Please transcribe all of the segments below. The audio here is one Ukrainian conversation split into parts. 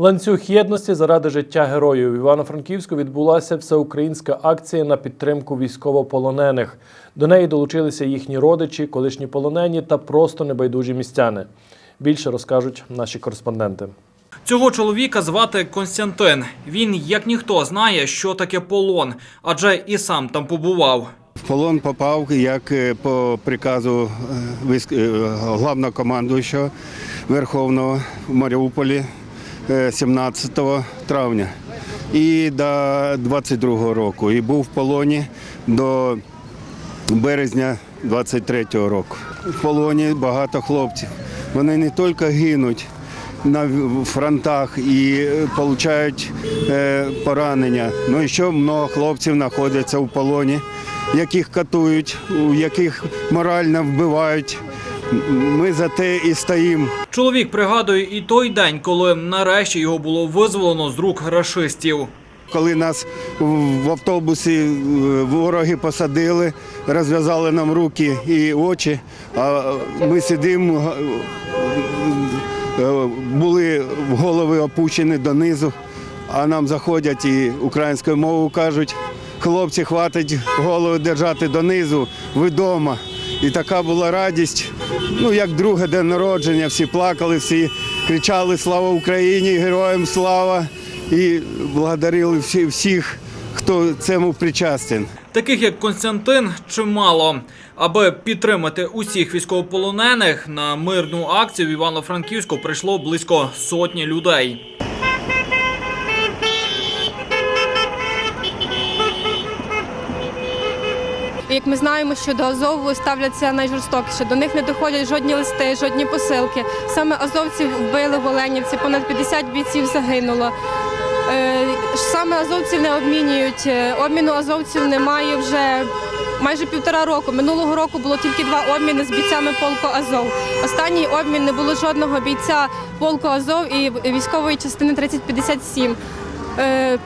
Ланцюг єдності заради життя героїв. Івано-Франківську відбулася всеукраїнська акція на підтримку військовополонених. До неї долучилися їхні родичі, колишні полонені та просто небайдужі містяни. Більше розкажуть наші кореспонденти. Цього чоловіка звати Константин. Він, як ніхто, знає, що таке полон, адже і сам там побував. В полон попав як е, по приказу е, військ- е, главнокомандуючого Верховного в Маріуполі 17 травня і до 22 року. І був в полоні до березня 23 року. В полоні багато хлопців. Вони не тільки гинуть на фронтах і отримують поранення, але і ще багато хлопців знаходяться в полоні, яких катують, у яких морально вбивають. Ми за те і стоїмо. Чоловік пригадує і той день, коли нарешті його було визволено з рук рашистів. Коли нас в автобусі е, вороги посадили, розв'язали нам руки і очі, а ми сидимо, е, були голови опущені донизу, а нам заходять і українською мовою кажуть, хлопці, хватить голову держати донизу, ви вдома. І така була радість. Ну, як друге день народження, всі плакали, всі кричали Слава Україні, героям слава! І благодарили всі, всіх, хто цьому причастен. Таких як Константин, чимало. Аби підтримати усіх військовополонених на мирну акцію в Івано-Франківську прийшло близько сотні людей. Як ми знаємо, що до Азову ставляться найжорстокіше. До них не доходять жодні листи, жодні посилки. Саме азовців вбили в Оленівці, понад 50 бійців загинуло. Е, Саме азовців не обмінюють. Е, Обміну азовців немає вже майже півтора року. Минулого року було тільки два обміни з бійцями полку Азов. Останній обмін не було жодного бійця полку Азов і військової частини 3057. Е,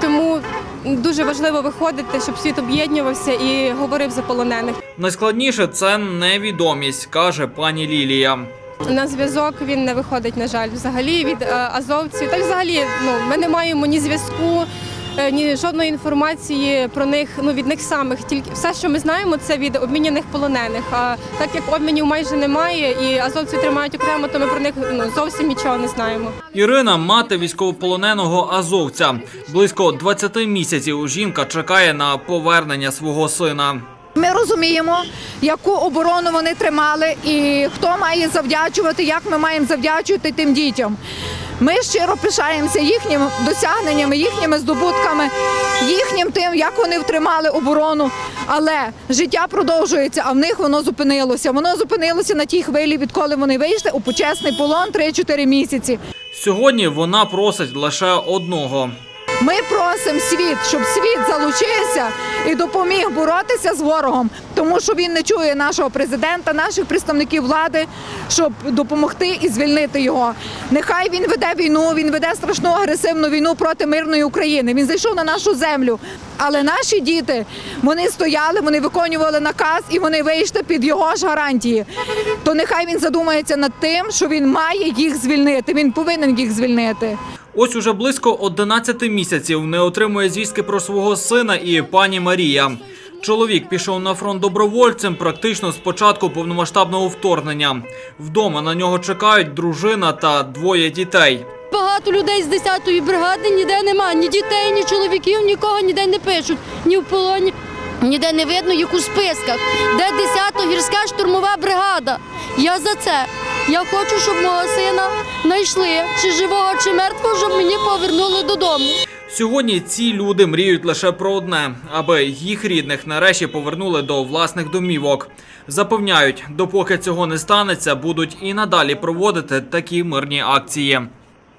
Тому дуже важливо виходити, щоб світ об'єднувався і говорив за полонених. Найскладніше це невідомість, каже пані Лілія. На зв'язок він не виходить, на жаль, взагалі від е, азовців. Та й взагалі ну, ми не маємо ні зв'язку, ні жодної інформації про них, ну від них самих. Тільки все, що ми знаємо, це від обміняних полонених. А так як обмінів майже немає, і азовці тримають окремо, то ми про них ну зовсім нічого не знаємо. Ірина мати військовополоненого азовця. Близько 20 місяців жінка чекає на повернення свого сина. Ми розуміємо, яку оборону вони тримали і хто має завдячувати, як ми маємо завдячувати тим дітям. Ми щиро пишаємося їхніми досягненнями, їхніми здобутками, їхнім тим, як вони втримали оборону. Але життя продовжується, а в них воно зупинилося. Воно зупинилося на тій хвилі, відколи вони вийшли у почесний полон 3-4 місяці. Сьогодні вона просить лише одного. Ми просимо світ, щоб світ залучився і допоміг боротися з ворогом, тому що він не чує нашого президента, наших представників влади, щоб допомогти і звільнити його. Нехай він веде війну, він веде страшну агресивну війну проти мирної України. Він зайшов на нашу землю. Але наші діти вони стояли, вони виконували наказ і вони вийшли під його ж гарантії. То нехай він задумається над тим, що він має їх звільнити. Він повинен їх звільнити. Ось уже близько 11 місяців не отримує звістки про свого сина і пані Марія. Чоловік пішов на фронт добровольцем практично з початку повномасштабного вторгнення. Вдома на нього чекають дружина та двоє дітей. Багато людей з 10-ї бригади ніде нема, ні дітей, ні чоловіків, нікого ніде не пишуть, ні в полоні. Ніде не видно їх у списках. Де 10-та гірська штурмова бригада? Я за це. Я хочу, щоб мого сина знайшли, чи живого, чи мертвого, щоб мені повернули додому. Сьогодні ці люди мріють лише про одне, аби їх рідних нарешті повернули до власних домівок. Запевняють, допоки цього не станеться, будуть і надалі проводити такі мирні акції.